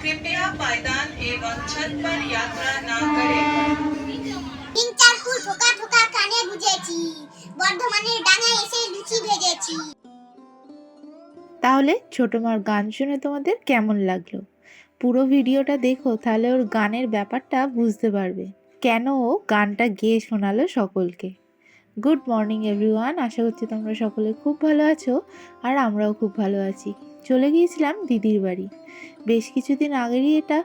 कृपया पायदान एवं छत पर यात्रा न करें তিন চার ফুল ঠোকা ঠোকা কানে গুজেছি বর্ধমানের ডাঙায় এসে লুচি ভেজেছি তাহলে ছোটো মার গান শুনে তোমাদের কেমন লাগলো পুরো ভিডিওটা দেখো তাহলে ওর গানের ব্যাপারটা বুঝতে পারবে কেন ও গানটা গেয়ে শোনালো সকলকে গুড মর্নিং এভরিওয়ান আশা করছি তোমরা সকলে খুব ভালো আছো আর আমরাও খুব ভালো আছি চলে গিয়েছিলাম দিদির বাড়ি। বেশ কিছুদিন আগেরই এটা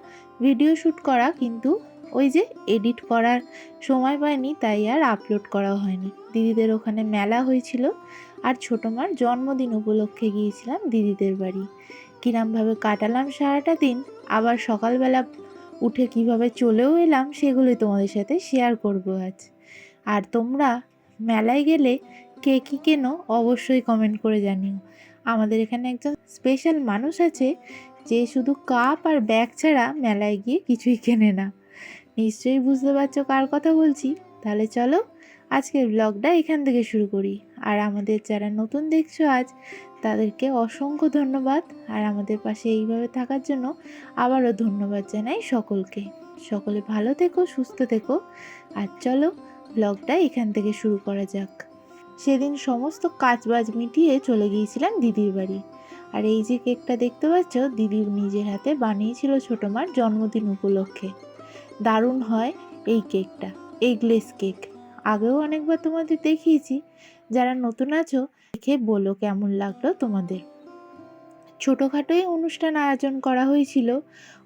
ভিডিও শ্যুট করা, কিন্তু ওই যে এডিট করার সময় পাইনি, তাই আর আপলোড করা হয়নি। দিদিদের ওখানে মেলা হয়েছিল আর ছোটো মার জন্মদিন উপলক্ষে গিয়েছিলাম দিদিদের বাড়ি। কিরমভাবে কাটালাম সারাটা দিন, আবার সকালবেলা উঠে কীভাবে চলেও এলাম সেগুলোই তোমাদের সাথে শেয়ার করব আজ। আর তোমরা মেলায় গেলে কে কী কেনো অবশ্যই কমেন্ট করে জানিও। আমাদের এখানে একজন স্পেশাল মানুষ আছে যে শুধু কাপ আর ব্যাগ ছাড়া মেলায় গিয়ে কিছুই কেনে না। নিশ্চয়ই বুঝতে পারছ কার কথা বলছি? তাহলে চলো আজকের ব্লগটা এখান থেকে শুরু করি। আর আমাদের যারা নতুন দেখছ আজ, তাদেরকে অসংখ্য ধন্যবাদ। আর আমাদের পাশে এইভাবে থাকার জন্য আবারও ধন্যবাদ জানাই সকলকে। সকলে ভালো থেকো, সুস্থ থেকো। আর চলো ব্লগটা এখান থেকে শুরু করা যাক। সেদিন সমস্ত কাজবাজ মিটিয়ে চলে গিয়েছিলাম দিদির বাড়ি। আর এই যে কেকটা দেখতে পাচ্ছ, দিদির নিজের হাতে বানিয়েছিল ছোটো মার জন্মদিন উপলক্ষে। দারুণ হয় এই কেকটা এগলেস কেক। আগেও অনেকবার তোমাদের দেখিয়েছি, যারা নতুন আছো, দেখে বলো কেমন লাগল তোমাদের। ছোটোখাটোই অনুষ্ঠান আয়োজন করা হয়েছিল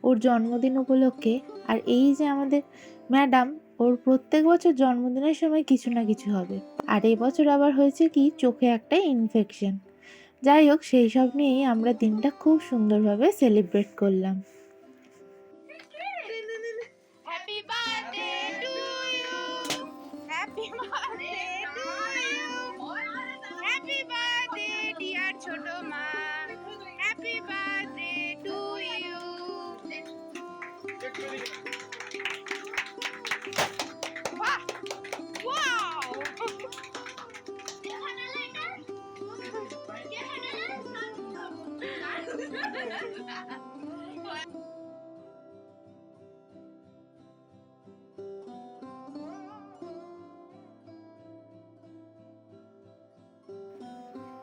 ওর জন্মদিন উপলক্ষে। আর এই যে আমাদের ম্যাডাম, ওর প্রত্যেক বছর জন্মদিনের সময় কিছু না কিছু হবে। আর বছর আবার হয়েছে কি, চোখে একটা ইনফেকশন যাই হোক, সেই সব নিয়েই আমরা দিনটা খুব সুন্দরভাবে সেলিব্রেট করলাম।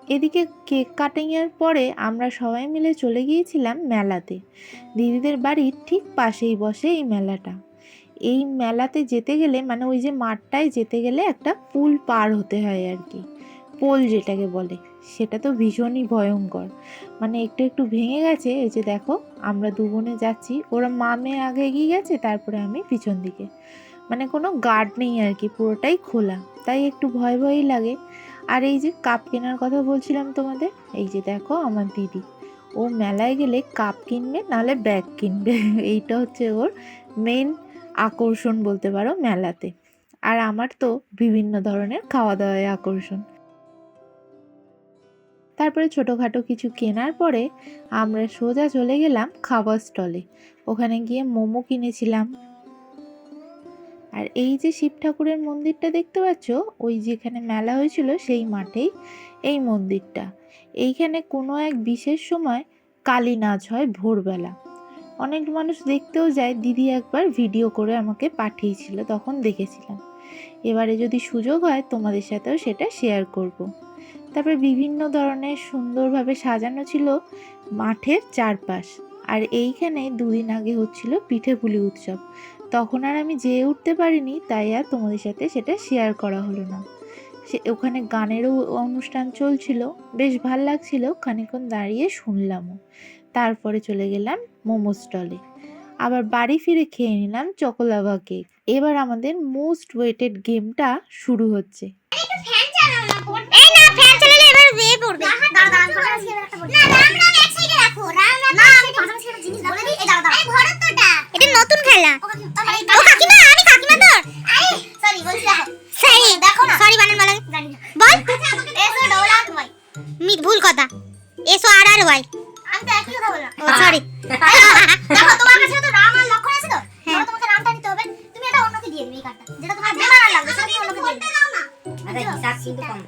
এদিকে কেক কাটিংয়ের পরে আমরা সবাই মিলে চলে গিয়েছিলাম মেলাতে। দিদিদের বাড়ির ঠিক পাশেই বসে এই মেলাটা। এই মেলাতে যেতে গেলে মানে ওই যে মাঠটায় যেতে গেলে একটা পুল পার হতে হয় আর কি। পোল যেটাকে বলে, সেটা তো ভীষণই ভয়ঙ্কর। মানে একটু একটু ভেঙে গেছে, এই যে দেখো, আমরা দু বোনে যাচ্ছি, ওরা মামে আগে এগিয়ে গেছে, তারপরে আমি পিছন দিকে। মানে কোনো গার্ড নেই আর কি, পুরোটাই খোলা। তাই একটু ভয় ভয়ই লাগে। আর এই যে কাপ কেনার কথা বলছিলাম তোমাদের, এই যে দেখো আমার দিদি, ও মেলায় গেলে কাপ কিনবে, নাহলে ব্যাগ কিনবে। এইটা হচ্ছে ওর মেন আকর্ষণ বলতে পারো মেলাতে। আর আমার তো বিভিন্ন ধরনের খাওয়া দাওয়ায় আকর্ষণ। তারপরে ছোটোখাটো কিছু কেনার পরে আমরা সোজা চলে গেলাম খাবার স্টলে। ওখানে গিয়ে মোমো কিনেছিলাম। আর এই যে শিব ঠাকুরের মন্দিরটা দেখতে পাচ্ছ, ওই যেখানে মেলা হয়েছিল সেই মাঠেই এই মন্দিরটা। এইখানে কোনো এক বিশেষ সময় কালী নাচ হয় ভোরবেলা। অনেক মানুষ দেখতেও যায়, দিদি একবার ভিডিও করে আমাকে পাঠিয়েছিল, তখন দেখেছিলাম। এবারে যদি সুযোগ হয়, তোমাদের সাথেও সেটা শেয়ার করব। তারপরে বিভিন্ন ধরনের সুন্দরভাবে সাজানো ছিল মাঠের চারপাশ। আর এইখানে দুদিন আগে হচ্ছিল পিঠে পুলি উৎসব। তখন আর আমি যেয়ে উঠতে পারিনি, তাই আর তোমাদের সাথে সেটা শেয়ার করা হলো না। সে ওখানে গানেরও অনুষ্ঠান চলছিল, বেশ ভালো লাগছিল, খানিকক্ষণ দাঁড়িয়ে শুনলামও। তারপরে চলে গেলাম মোমো স্টলে আবার বাড়ি ফিরে খেয়ে নিলাম চকোলাভা কেক এবার আমাদের মোস্ট ওয়েটেড গেমটা শুরু হচ্ছে। ফ্যান চালাও না বোন। এই না ফ্যান চালালে এবার বেয়ে পড়বে দাঁড়া দাঁড়া না রাম রাম এক সাইডে রাখো রাম রাম না আমি পাশাপাশি একটা জিনিস বলে দিই। এই দাঁড়া দাঁড়া। এই ভরত তোটা এটা নতুন খেলা। ও কাকিমা আমি কাকিমা তোর। সরি বলছি দেখো সরি দেখো না। সরি বানান বলা। বল এসো ডোলা ভাই মিট ভুল কথা। এসো আর আর ওয়াই আমি তো একই কথা বললাম। ও সরি দেখো তোমার কাছে তো রাম আর হিসাব কিন্তু কম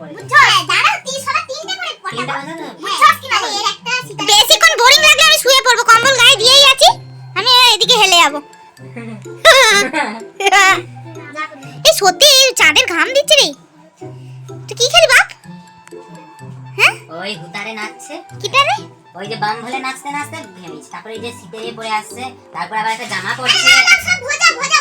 দাঁড়াও তিনটে করে কি না এর একটা বেশিক্ষণ বোরিং লাগলে আমি শুয়ে পড়ব কম্বল গায়ে দিয়েই আছি আমি এদিকে হেলে যাব। এই সত্যি চাঁদের ঘাম দিচ্ছে রে। তুই কি খেলি বাপ হ্যাঁ? ওই হুতারে নাচছে। কিটা রে ওই যে বাম ভোলে নাচতে নাচতে ভেঙেছে তারপরে এই যে শীতের পরে আসছে তারপর আবার একটা জামা পরছে। ভোজা ভোজা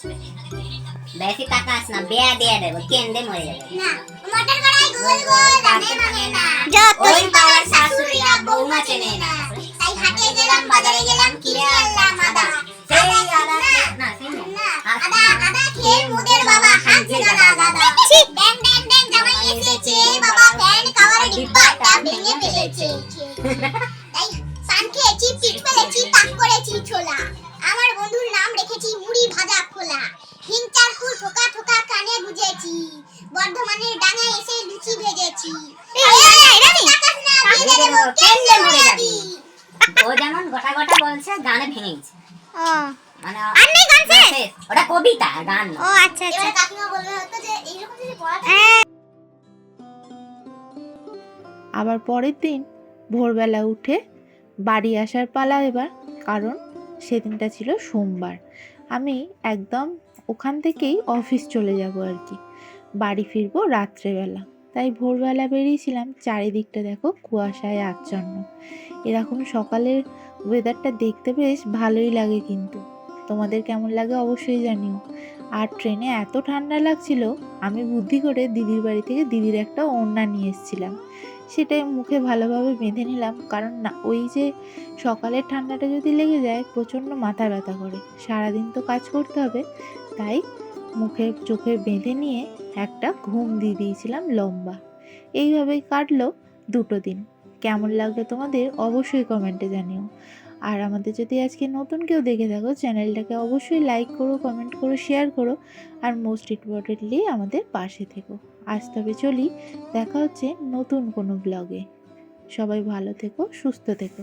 ঝুলছে বেশি তাকাস না বেয়া দিয়ে দেবো কেন্দে মরে যাবে। না মটর কড়াই গোল গোল দামে ভাঙে না। যত ওই পাড়ার শাশুড়িরা বৌমা চেনে না। তাই হাটে গেলাম বাজারে গেলাম কিনে আনলাম আদা। সেই আদা না সেই না আদা আদা খেয়ে মোদের কবিতা গান ও। আচ্ছা আচ্ছা। কাকিমা বলবে হতো যে এইরকম যদি পড়া আবার পরের দিন ভোরবেলা উঠে বাড়ি আসার পালা এবার কারণ সেদিনটা ছিল সোমবার। আমি একদম ওখান থেকেই অফিস চলে যাব আর কি। বাড়ি ফিরবো রাত্রেবেলা। তাই ভোরবেলা বেরিয়েছিলাম চারিদিকটা দেখো কুয়াশায় আচ্ছন্ন। এরকম সকালের ওয়েদারটা দেখতে বেশ ভালোই লাগে কিন্তু। তোমাদের কেমন লাগে অবশ্যই জানিও। আর ট্রেনে এত ঠান্ডা লাগছিল, আমি বুদ্ধি করে দিদির বাড়ি থেকে দিদির একটা ওড়না নিয়ে এসেছিলাম। সেটাই মুখে ভালোভাবে বেঁধে নিলাম, কারণ না, ওই যে সকালের ঠান্ডাটা যদি লেগে যায়, প্রচণ্ড মাথা ব্যথা করে। সারাদিন তো কাজ করতে হবে, তাই মুখে চোখে বেঁধে নিয়ে একটা ঘুম দিয়ে দিয়েছিলাম লম্বা। এইভাবেই কাটলো দুটো দিন। কেমন লাগল তোমাদের অবশ্যই কমেন্টে জানিও। আর আমাদের যদি আজকে নতুন কেউ দেখে থাকো, চ্যানেলটাকে অবশ্যই লাইক করো কমেন্ট করো শেয়ার করো, আর মোস্ট ইম্পর্টেন্টলি আমাদের পাশে থেকো। আজ তবে চলি, দেখা হচ্ছে নতুন কোনো ব্লগে সবাই ভালো থেকো, সুস্থ থেকো।